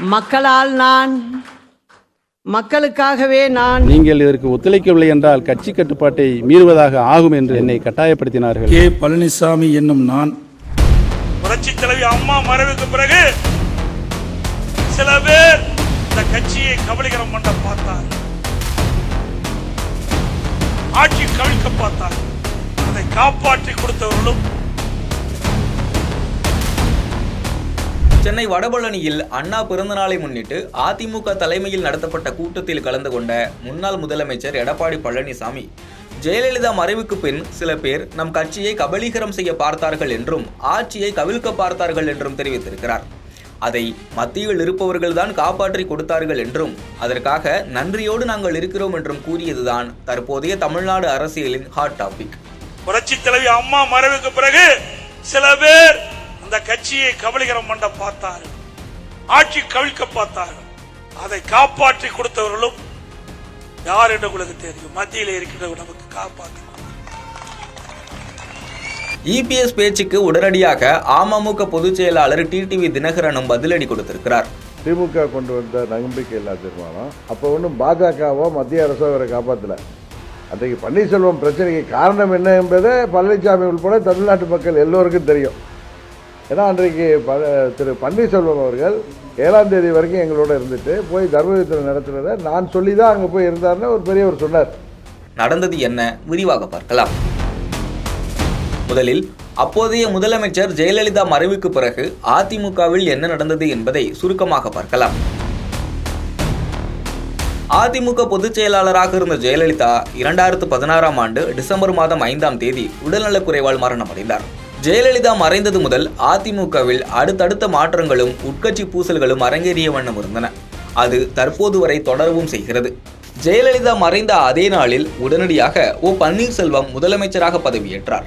மக்களால் நான் மக்களுக்காகவே நான். நீங்கள் இதற்கு ஒத்துழைக்கவில்லை என்றால் கட்சி கட்டுப்பாட்டை மீறுவதாக ஆகும் என்று என்னை கட்டாயப்படுத்தினார்கள். கே. பழனிசாமி என்னும் நான். புரட்சி தலைவி அம்மா மறைவுக்கு பிறகு சில பேர் இந்த கட்சியை கபலீகரம் பண்ண பார்த்தார். ஆட்சி கவிழ்க்க பார்த்தார். அதை காப்பாற்றி கொடுத்தவர்களும் சென்னை வடபழனியில் அண்ணா பிறந்தநாளை முன்னிட்டு அதிமுக தலைமையில் நடத்தப்பட்ட கூட்டத்தில் கலந்து கொண்ட முன்னாள் முதலமைச்சர் எடப்பாடி பழனிசாமி ஜெயலலிதா மறைவுக்கு பின் சில பேர் நம் கட்சியை கபலீகரம் செய்ய பார்த்தார்கள் என்றும் ஆட்சியை கவிழ்க்க பார்த்தார்கள் என்றும் தெரிவித்திருக்கிறார். அதை மத்தியில் இருப்பவர்கள்தான் காப்பாற்றி கொடுத்தார்கள் என்றும் அதற்காக நன்றியோடு நாங்கள் இருக்கிறோம் என்றும் கூறியதுதான் தற்போதைய தமிழ்நாடு அரசியலின் ஹாட் டாபிக் புரட்சி தலைவி அம்மா மறைவுக்கு பிறகு சில பேர் கட்சியை கபலீகரம் பண்ண பார்த்தார் ஆட்சி கவிழ்க்க பார்த்தார் அதை காப்பாற்றி கொடுத்தவர்களும் யார் என்று உங்களுக்கு தெரியும். மத்தியில் இருக்கிறவர் நமக்கு காப்பாற்றி இபிஎஸ் பேச்சுக்கு உடனடியாக அமமுக பொதுச் செயலாளர் டிடிவி தினகரனும் பதிலடி கொடுத்திருக்கிறார். திமுக கொண்டு வந்த நம்பிக்கையில்லா தீர்மானம். அப்போ ஒன்றும் பாஜகவோ மத்திய அரசோ அவரை காப்பாற்றல அன்றைக்கு பன்னீர்செல்வம் பிரச்சனைக்கு காரணம் என்ன என்பதை பழனிசாமி உள்பட தமிழ்நாட்டு மக்கள் எல்லோருக்கும் தெரியும். ஏன்னா அன்றைக்கு ப திரு பன்னீர்செல்வம் அவர்கள் ஏழாம் தேதி வரைக்கும் எங்களோட இருந்துட்டு போய் தர்மயுத்தம் நடத்துனதை நான் சொல்லி தான் அங்கே போய் இருந்தார்னு ஒரு பெரியவர் சொன்னார். நடந்தது என்ன? விரிவாக பார்க்கலாம். முதலில் அப்போதைய முதலமைச்சர் ஜெயலலிதா மறைவுக்கு பிறகு அதிமுகவில் என்ன நடந்தது என்பதை சுருக்கமாக பார்க்கலாம். அதிமுக பொதுச் செயலாளராக இருந்த ஜெயலலிதா இரண்டாயிரத்து பதினாறாம் ஆண்டு டிசம்பர் மாதம் ஐந்தாம் தேதி உடல்நலக் குறைவால் மரணமடைந்தார். ஜெயலலிதா மறைந்தது முதல் அதிமுகவில் அடுத்தடுத்த மாற்றங்களும் உட்கட்சி பூசல்களும் அரங்கேறிய வண்ணம் இருந்தன. அது தற்போது வரை தொடரவும் செய்கிறது. ஜெயலலிதா மறைந்த அதே நாளில் உடனடியாக ஓ. பன்னீர்செல்வம் முதலமைச்சராக பதவியேற்றார்.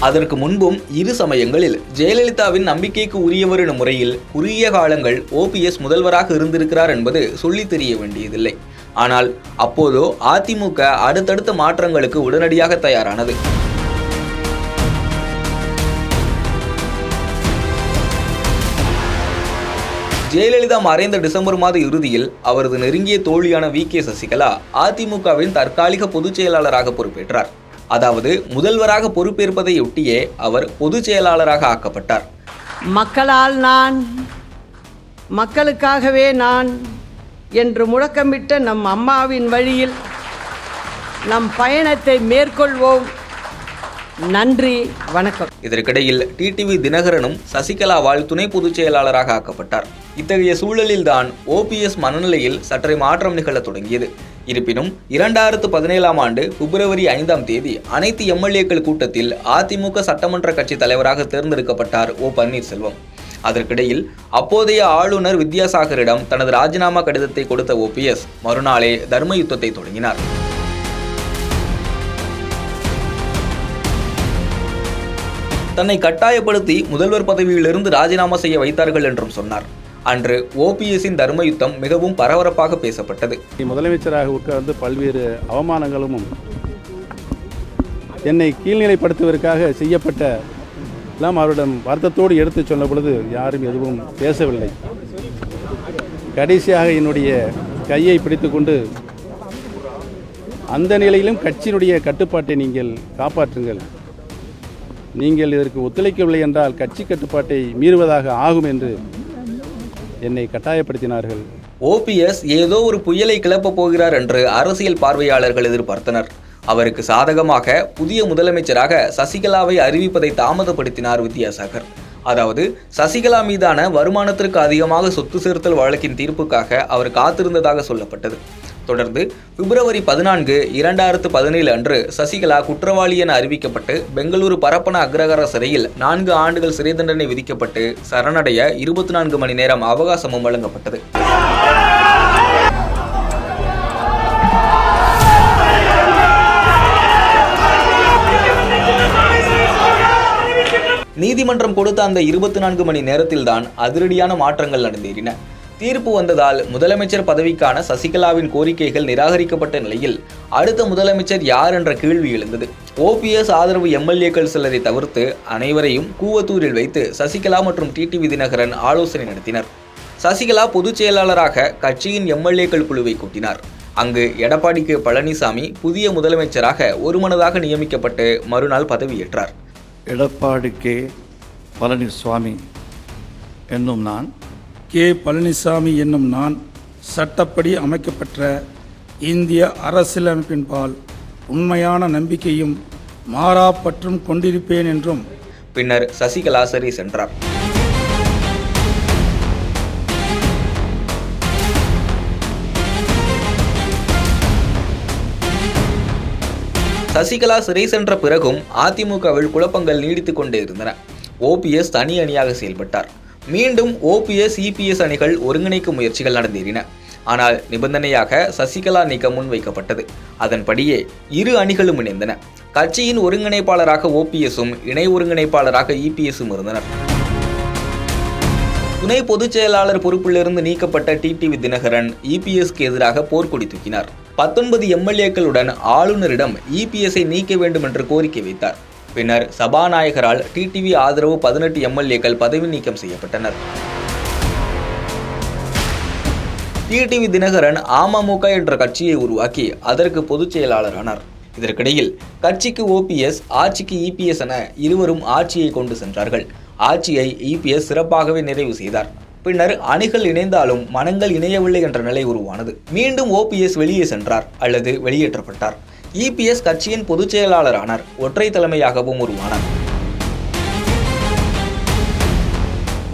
அதற்கு முன்பும் இரு சமயங்களில் ஜெயலலிதாவின் நம்பிக்கைக்கு உரியவர் எனும் முறையில் குறுகிய காலங்கள் ஓபிஎஸ் முதல்வராக இருந்திருக்கிறார் என்பது சொல்லித் தெரிய வேண்டியதில்லை. ஆனால் அப்போதோ அதிமுக அடுத்தடுத்த மாற்றங்களுக்கு உடனடியாக தயாரானது. ஜெயலலிதா மறைந்த டிசம்பர் மாத இறுதியில் அவரது நெருங்கிய தோழியான வி. கே. சசிகலா அதிமுகவின் தற்காலிக பொதுச் செயலாளராக பொறுப்பேற்றார். அதாவது முதல்வராக பொறுப்பேற்பதையொட்டியே அவர் பொதுச் செயலாளராக ஆக்கப்பட்டார். மக்களால் நான் மக்களுக்காகவே நான் என்று முழக்கமிட்ட நம் அம்மாவின் வழியில் நம் பயணத்தை மேற்கொள்வோம். நன்றி வணக்கம். இதற்கிடையில் டிடிவி தினகரனும் சசிகலாவால் துணை பொதுச் செயலாளராக ஆக்கப்பட்டார். இத்தகைய சூழலில்தான் ஓபிஎஸ் மனநிலையில் சற்றே மாற்றம் நிகழத் தொடங்கியது. இருப்பினும் இரண்டாயிரத்து பதினேழாம் ஆண்டு பிப்ரவரி ஐந்தாம் தேதி அனைத்து எம்எல்ஏக்கள் கூட்டத்தில் அதிமுக சட்டமன்ற கட்சி தலைவராக தேர்ந்தெடுக்கப்பட்டார் ஓ பன்னீர்செல்வம். அதற்கிடையில் அப்போதைய ஆளுநர் வித்யாசாகரிடம் தனது ராஜினாமா கடிதத்தை கொடுத்த ஓபிஎஸ் மறுநாளே தர்ம யுத்தத்தை தொடங்கினார். தன்னை கட்டாயப்படுத்தி முதல்வர் பதவியிலிருந்து ராஜினாமா செய்ய வைத்தார்கள் என்றும் சொன்னார். அன்று ஓபிஎஸ்ஸின் தர்ம யுத்தம் மிகவும் பரபரப்பாக பேசப்பட்டது. முதலமைச்சராக உட்கார்ந்து பல்வேறு அவமானங்களும் என்னை கீழ்நிலைப்படுத்துவதற்காக செய்யப்பட்ட எல்லாம் அவரிடம் வருத்தத்தோடு எடுத்துச் சொன்ன பொழுது யாரும் எதுவும் பேசவில்லை. கடைசியாக என்னுடைய கையை பிடித்துக்கொண்டு அந்த நிலையிலும் கட்சியினுடைய கட்டுப்பாட்டை நீங்கள் காப்பாற்றுங்கள். நீங்கள் இதற்கு ஒத்துழைக்கவில்லை என்றால் கட்சி கட்டுப்பாட்டை மீறுவதாக ஆகும் என்று என்னை கட்டாயப்படுத்தினார்கள். ஓபிஎஸ் ஏதோ ஒரு புயலை கிளப்பப் போகிறார் என்று அரசியல் பார்வையாளர்கள் எதிர்பார்த்தனர். அவருக்கு சாதகமாக புதிய முதலமைச்சராக சசிகலாவை அறிவிப்பதை தாமதப்படுத்தினார் வித்யாசாகர். அதாவது சசிகலா மீதான வருமானத்திற்கு அதிகமாக சொத்து சேர்த்தல் வழக்கின் தீர்ப்புக்காக அவர் காத்திருந்ததாக சொல்லப்பட்டது. தொடர்ந்து பிப்ரவரி பதினான்கு இரண்டாயிரத்து பதினேழு அன்று சசிகலா குற்றவாளி என அறிவிக்கப்பட்டு பெங்களூரு பரப்பன அக்ரஹார சிறையில் நான்கு ஆண்டுகள் சிறை தண்டனை விதிக்கப்பட்டு சரணடைய இருபத்தி நான்கு மணி நேரம் அவகாசமும் வழங்கப்பட்டது. நீதிமன்றம் கொடுத்த அந்த இருபத்தி நான்கு மணி நேரத்தில்தான் அதிரடியான மாற்றங்கள் நடந்தேறின. தீர்ப்பு வந்ததால் முதலமைச்சர் பதவிக்கான சசிகலாவின் கோரிக்கைகள் நிராகரிக்கப்பட்ட நிலையில் அடுத்த முதலமைச்சர் யார் என்ற கேள்வி எழுந்தது. ஓபிஎஸ் ஆதரவு எம்எல்ஏக்கள் சிலரை தவிர்த்து அனைவரையும் கூவத்தூரில் வைத்து சசிகலா மற்றும் டிடிவி தினகரன் ஆலோசனை நடத்தினர். சசிகலா பொதுச் செயலாளராக கட்சியின் எம்எல்ஏக்கள் குழுவை கூட்டினார். அங்கு எடப்பாடி கே பழனிசாமி புதிய முதலமைச்சராக ஒருமனதாக நியமிக்கப்பட்டு மறுநாள் பதவியேற்றார். எடப்பாடி கே. பழனிசுவாமி என்னும் நான். கே. பழனிசாமி என்னும் நான் சட்டப்படி அமைக்கப்பெற்ற இந்திய அரசியலமைப்பின்பால் உண்மையான நம்பிக்கையும் மாறாப்பற்றும் கொண்டிருப்பேன் என்றும் பின்னர் சசிகலா சென்றார். சசிகலா சிறை சென்ற பிறகும் அதிமுகவில் குழப்பங்கள் நீடித்துக் கொண்டே இருந்தன. ஓபிஎஸ் தனி அணியாக செயல்பட்டார். மீண்டும் ஓபிஎஸ் இபிஎஸ் அணிகள் ஒருங்கிணைக்கும் முயற்சிகள் நடந்தேறின. ஆனால் நிபந்தனையாக சசிகலா நீக்கம் முன்வைக்கப்பட்டது. அதன்படியே இரு அணிகளும் இணைந்தன. கட்சியின் ஒருங்கிணைப்பாளராக ஓபிஎஸும் இணை ஒருங்கிணைப்பாளராக இபிஎஸும் இருந்தனர். துணை பொதுச் செயலாளர் பொறுப்பிலிருந்து நீக்கப்பட்ட டிடிவி தினகரன் இபிஎஸ்க்கு எதிராக போர்க்கொடி தூக்கினார். பத்தொன்பது எம்எல்ஏக்களுடன் ஆளுநரிடம் இபிஎஸ்ஐ நீக்க வேண்டும் என்று கோரிக்கை வைத்தார். பின்னர் சபாநாயகரால் டிடிவி ஆதரவு பதினெட்டு எம்எல்ஏக்கள் பதவி நீக்கம் செய்யப்பட்டனர். டிடிவி தினகரன் அமமுக என்ற கட்சியை உருவாக்கி அதற்கு பொதுச் செயலாளரானார். இதற்கிடையில் கட்சிக்கு ஓபிஎஸ் ஆட்சிக்கு இபிஎஸ் என இருவரும் ஆட்சியை கொண்டு சென்றார்கள். ஆட்சியை இபிஎஸ் சிறப்பாகவே நிறைவு செய்தார். பின்னர் அணிகள் இணைந்தாலும் மனங்கள் இணையவில்லை என்ற நிலை உருவானது. மீண்டும் ஓபிஎஸ் வெளியே சென்றார் அல்லது வெளியேற்றப்பட்டார். இபிஎஸ் கட்சியின் பொதுச் செயலாளரானார். ஒற்றை தலைமையாகவும் உருவானார்.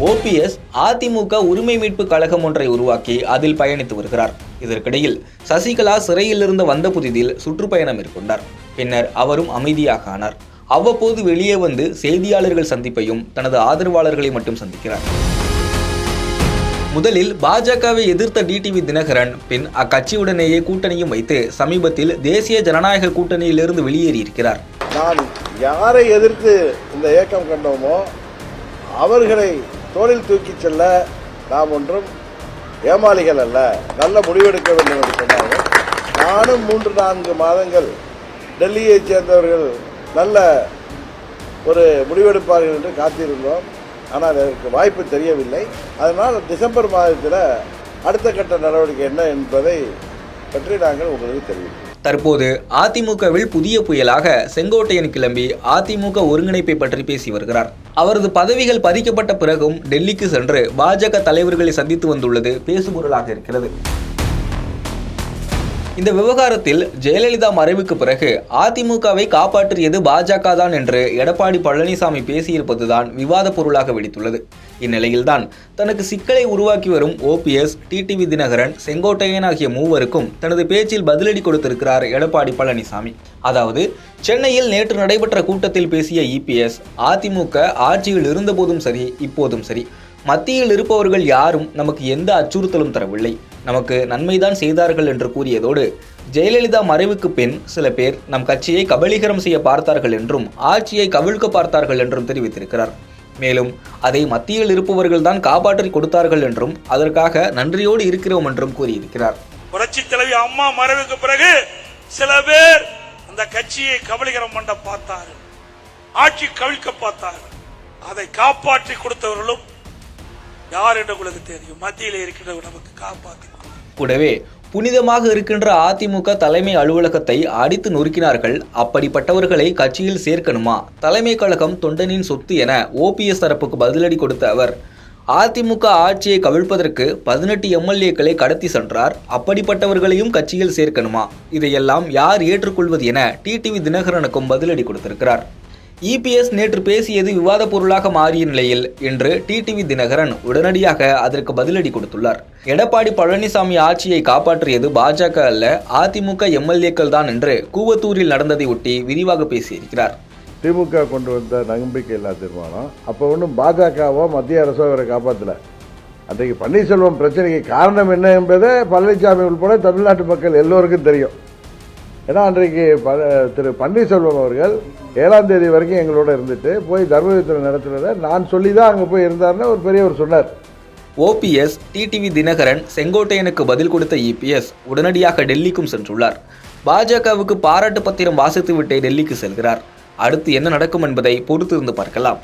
ஓபிஎஸ் அதிமுக உரிமை மீட்பு கழகம் ஒன்றை உருவாக்கி அதில் பயணித்து வருகிறார். இதற்கிடையில் சசிகலா சிறையிலிருந்து வந்த புதிதில் சுற்றுப்பயணம் மேற்கொண்டார். பின்னர் அவரும் அமைதியாக ஆனார். அவ்வப்போது வெளியே வந்து செய்தியாளர்கள் சந்திப்பையும் தனது ஆதரவாளர்களை மட்டும் சந்திக்கிறார். முதலில் பாஜகவை எதிர்த்த டிடிவி தினகரன் பின் அக்கட்சியுடனேயே கூட்டணியும் வைத்து சமீபத்தில் தேசிய ஜனநாயக கூட்டணியிலிருந்து வெளியேறியிருக்கிறார். நான் யாரை எதிர்த்து இந்த இயக்கம் கண்டோமோ அவர்களை தோளில் தூக்கிச் செல்ல நாம் ஒன்றும் ஏமாளிகள் அல்ல. நல்ல முடிவெடுக்க வேண்டும் என்று சொன்னார்கள். நானும் மூன்று நான்கு மாதங்கள் டெல்லியைச் சேர்ந்தவர்கள் நல்ல ஒரு முடிவெடுப்பார்கள் என்று காத்திருந்தோம். ஆனால் அதற்கு வாய்ப்பு தெரியவில்லை. அதனால் டிசம்பர் மாதத்தில் அடுத்த கட்ட நடவடிக்கை என்ன என்பதை பற்றி நாங்கள் உங்களுக்கு தெரிவிப்போம் தற்போது அதிமுகவில் புதிய புயலாக செங்கோட்டையன் கிளம்பி அதிமுக ஒருங்கிணைப்பை பற்றி பேசி வருகிறார். அவரது பதவிகள் பறிக்கப்பட்ட பிறகும் டெல்லிக்கு சென்று பாஜக தலைவர்களை சந்தித்து வந்துள்ளது பேசுபொருளாக இருக்கிறது. இந்த விவகாரத்தில் ஜெயலலிதா மறைவுக்கு பிறகு அதிமுகவை காப்பாற்றியது பாஜக தான் என்று எடப்பாடி பழனிசாமி பேசியிருப்பதுதான் விவாத பொருளாக வெடித்துள்ளது. இந்நிலையில்தான் தனக்கு சிக்கலை உருவாக்கி வரும் ஓபிஎஸ் டிடிவி தினகரன் செங்கோட்டையன் ஆகிய மூவருக்கும் தனது பேச்சில் பதிலடி கொடுத்திருக்கிறார் எடப்பாடி பழனிசாமி. அதாவது சென்னையில் நேற்று நடைபெற்ற கூட்டத்தில் பேசிய இபிஎஸ் அதிமுக ஆட்சியில் இருந்தபோதும் சரி இப்போதும் சரி. மத்தியில் இருப்பவர்கள் யாரும் நமக்கு எந்த அச்சுறுத்தலும் தரவில்லை. நமக்கு நன்மைதான் செய்தார்கள் என்று கூறியதோடு ஜெயலலிதா மறைவுக்கு பின் சில பேர் நம் கட்சியை கபலீகரம் செய்ய பார்த்தார்கள் என்றும் ஆட்சியை கவிழ்க்க பார்த்தார்கள் என்றும் தெரிவித்திருக்கிறார். மேலும் அதை மத்தியில் இருப்பவர்கள் தான் காப்பாற்றி கொடுத்தார்கள் என்றும் அதற்காக நன்றியோடு இருக்கிறோம் என்றும் கூறியிருக்கிறார். புரட்சி தலைவி அம்மா மறைவுக்கு பிறகு சில பேர் அந்த கட்சியை கபலீகரம் பண்ண பார்த்தார்கள். ஆட்சி கவிழ்க்க பார்த்தார்கள். அதை காப்பாற்றி கொடுத்தவர்களும் யார் என்று உங்களுக்கு தெரியும். மத்தியில் இருக்கின்றவர் நமக்கு காப்பாற்றி கூடவே புனிதமாக இருக்கின்ற அதிமுக தலைமை அலுவலகத்தை அடித்து நொறுக்கினார்கள். அப்படிப்பட்டவர்களை கட்சியில் சேர்க்கணுமா? தலைமை கழகம் தொண்டனின் சொத்து என ஓபிஎஸ் தரப்புக்கு பதிலடி கொடுத்த அவர் அதிமுக ஆட்சியை கவிழ்ப்பதற்கு பதினெட்டு எம்எல்ஏக்களை கடத்தி சென்றார். அப்படிப்பட்டவர்களையும் கட்சியில் சேர்க்கணுமா? இதையெல்லாம் யார் ஏற்றுக்கொள்வது என டிடிவி தினகரனுக்கும் பதிலடி கொடுத்திருக்கிறார். இபிஎஸ் நேற்று பேசியது விவாத பொருளாக மாறிய நிலையில் இன்று டிடிவி தினகரன் உடனடியாக அதற்கு பதிலடி கொடுத்துள்ளார். எடப்பாடி பழனிசாமி ஆட்சியை காப்பாற்றியது பாஜக அல்ல அதிமுக எம்எல்ஏக்கள் தான் என்று கூவத்தூரில் நடந்ததை ஒட்டி விரிவாக பேசியிருக்கிறார். திமுக கொண்டு வந்த நம்பிக்கையில்லா தீர்மானம். அப்போ ஒன்றும் பாஜகவோ மத்திய அரசோ அவரை காப்பாற்றல அன்றைக்கு பன்னீர்செல்வம் பிரச்சனைக்கு காரணம் என்ன என்பதை பழனிசாமி உள்பட தமிழ்நாட்டு மக்கள் எல்லோருக்கும் தெரியும். ஏன்னா அன்றைக்கு திரு பன்னீர்செல்வம் அவர்கள் ஏழாம் தேதி வரைக்கும் எங்களோட இருந்துட்டு போய் தர்மயுத்தம் நடத்துனதை நான் சொல்லி தான் அங்கே போய் இருந்தாருன்னு ஒரு பெரியவர் சொன்னார். ஓபிஎஸ் டிடிவி தினகரன் செங்கோட்டையனுக்கு பதில் கொடுத்த இபிஎஸ் உடனடியாக டெல்லிக்கும் சென்றுள்ளார். பாஜகவுக்கு பாராட்டு பத்திரம் வாசித்துவிட்டே டெல்லிக்கு செல்கிறார். அடுத்து என்ன நடக்கும் என்பதை பொறுத்திருந்து பார்க்கலாம்.